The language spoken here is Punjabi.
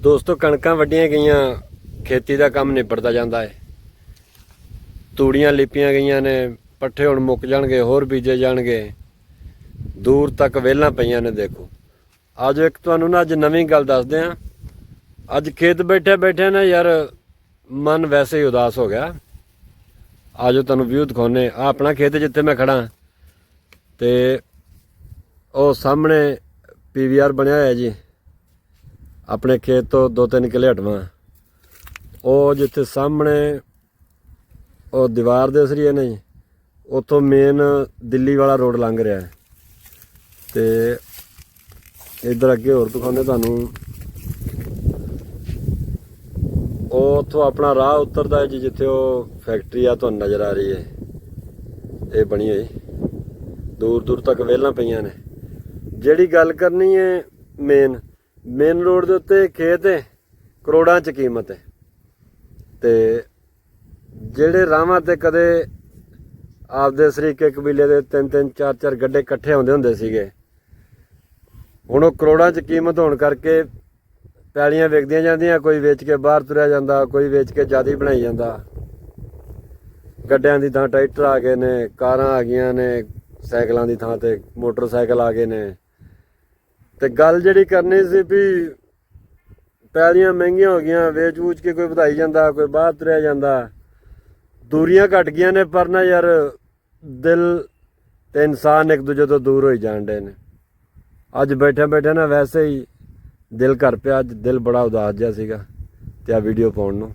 ਦੋਸਤੋ, ਕਣਕਾਂ ਵੱਡੀਆਂ ਗਈਆਂ, ਖੇਤੀ ਦਾ ਕੰਮ ਨਿਬੜਦਾ ਜਾਂਦਾ ਹੈ। ਤੂੜੀਆਂ ਲਿਪੀਆਂ ਗਈਆਂ ਨੇ, ਪੱਠੇ ਹੁਣ ਮੁੱਕ ਜਾਣਗੇ, ਹੋਰ ਬੀਜੇ ਜਾਣਗੇ। ਦੂਰ ਤੱਕ ਵੇਲਾਂ ਪਈਆਂ ਨੇ, ਦੇਖੋ। ਅੱਜ ਇੱਕ ਤੁਹਾਨੂੰ ਨਾ ਅੱਜ ਨਵੀਂ ਗੱਲ ਦੱਸਦੇ ਆ ਅੱਜ ਖੇਤ ਬੈਠੇ ਬੈਠੇ ਨਾ ਯਾਰ, ਮਨ ਵੈਸੇ ਹੀ ਉਦਾਸ ਹੋ ਗਿਆ। ਆਜੋ ਤੁਹਾਨੂੰ ਵਿਊ ਦਿਖਾਉਨੇ ਆ ਆਪਣਾ ਖੇਤ ਜਿੱਥੇ ਮੈਂ ਖੜਾ ਤੇ ਉਹ ਸਾਹਮਣੇ ਪੀਵੀਆਰ ਬਣਿਆ ਹੋਇਆ ਜੀ। ਆਪਣੇ ਖੇਤ ਤੋਂ 2-3 ਕਿਲੇ ਹਟਵਾ। ਉਹ ਜਿੱਥੇ ਸਾਹਮਣੇ ਉਹ ਦੀਵਾਰ ਦੇ ਸਰੀਏ ਨੇ ਜੀ, ਉੱਥੋਂ ਮੇਨ ਦਿੱਲੀ ਵਾਲਾ ਰੋਡ ਲੰਘ ਰਿਹਾ ਹੈ। ਤੇ ਇਧਰ ਅੱਗੇ ਹੋਰ ਦਿਖਾਉਂਦੇ ਤੁਹਾਨੂੰ। ਉਹ ਉੱਥੋਂ ਆਪਣਾ ਰਾਹ ਉਤਰਦਾ ਹੈ ਜੀ, ਜਿੱਥੇ ਉਹ ਫੈਕਟਰੀ ਆ, ਤੁਹਾਨੂੰ ਨਜ਼ਰ ਆ ਰਹੀ ਹੈ। ਇਹ ਬਣੀ ਹੋਈ। ਦੂਰ ਦੂਰ ਤੱਕ ਵੇਲਾਂ ਪਈਆਂ ਨੇ। ਜਿਹੜੀ ਗੱਲ ਕਰਨੀ ਹੈ ਮੇਨ ਮੇਨ ਰੋਡ ਦੇ ਉੱਤੇ ਖੇਤ ਹੈ, ਕਰੋੜਾਂ ਚ ਕੀਮਤ ਹੈ। ਤੇ ਜਿਹੜੇ ਰਾਵਾਂ ਤੇ ਕਦੇ ਆਪਦੇ ਸਰੀਕੇ ਕਬੀਲੇ ਦੇ ਤਿੰਨ ਤਿੰਨ, ਚਾਰ ਚਾਰ ਗੱਡੇ ਇਕੱਠੇ ਹੁੰਦੇ ਹੁੰਦੇ ਸੀਗੇ, ਹੁਣ ਉਹ ਕਰੋੜਾਂ ਚ ਕੀਮਤ ਹੋਣ ਕਰਕੇ ਪੈਲੀਆਂ ਵਿਕਦੀਆਂ ਜਾਂਦੀਆਂ, ਕੋਈ ਵੇਚ ਕੇ ਬਾਹਰ ਤੁਰਿਆ ਜਾਂਦਾ, ਕੋਈ ਵੇਚ ਕੇ ਜ਼ਿਆਦਾ ਬਣਾਈ ਜਾਂਦਾ। ਗੱਡਿਆਂ ਦੀ ਥਾਂ ਟਰੈਕਟਰ ਆ ਗਏ ਨੇ, ਕਾਰਾਂ ਆ ਗਈਆਂ ਨੇ, ਸਾਈਕਲਾਂ ਦੀ ਥਾਂ ਤੇ ਮੋਟਰਸਾਈਕਲ ਆ ਗਏ ਨੇ। ਤੇ ਗੱਲ ਜਿਹੜੀ ਕਰਨੀ ਸੀ ਵੀ ਪੈਲੀਆਂ ਮਹਿੰਗੀਆਂ ਹੋ ਗਈਆਂ, ਵੇਚ ਵੂਚ ਕੇ ਕੋਈ ਵਧਾਈ ਜਾਂਦਾ, ਕੋਈ ਬਾਹਰ ਤੁਰਿਆ ਜਾਂਦਾ। ਦੂਰੀਆਂ ਘਟ ਗਈਆਂ ਨੇ, ਪਰ ਨਾ ਯਾਰ ਦਿਲ ਤੇ ਇਨਸਾਨ ਇੱਕ ਦੂਜੇ ਤੋਂ ਦੂਰ ਹੋਈ ਜਾਣ ਡੇ ਨੇ। ਅੱਜ ਬੈਠੇ ਬੈਠੇ ਨਾ ਵੈਸੇ ਹੀ ਦਿਲ ਘਰ ਪਿਆ, ਅੱਜ ਦਿਲ ਬੜਾ ਉਦਾਸ ਜਿਹਾ ਸੀਗਾ, ਤੇ ਆ ਵੀਡੀਓ ਪਾਉਣ ਨੂੰ।